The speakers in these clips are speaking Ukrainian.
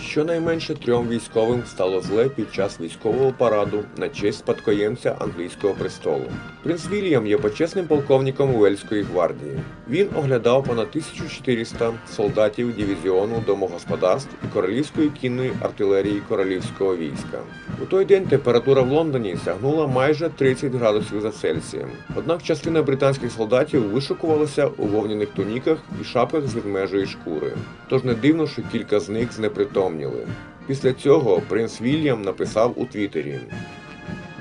щонайменше трьом військовим стало зле під час військового параду на честь спадкоємця англійського престолу. Принц Вільям є почесним полковником Уельської гвардії. Він оглядав понад 1400 солдатів дивізіону домогосподарств і королівської кінної артилерії королівського війська. У той день температура в Лондоні сягнула майже 30 градусів за Цельсієм. Однак частина британських солдатів вишукувалася у вовняних туніках і шапках з ведмежої шкури. Тож не дивно, що кілька з них знепритомніли. Після цього принц Вільям написав у Твіттері: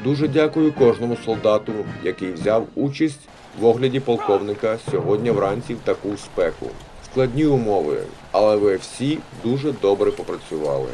Дуже дякую кожному солдату, який взяв участь в огляді полковника сьогодні вранці в таку спеку. Складні умови, але ви всі дуже добре попрацювали.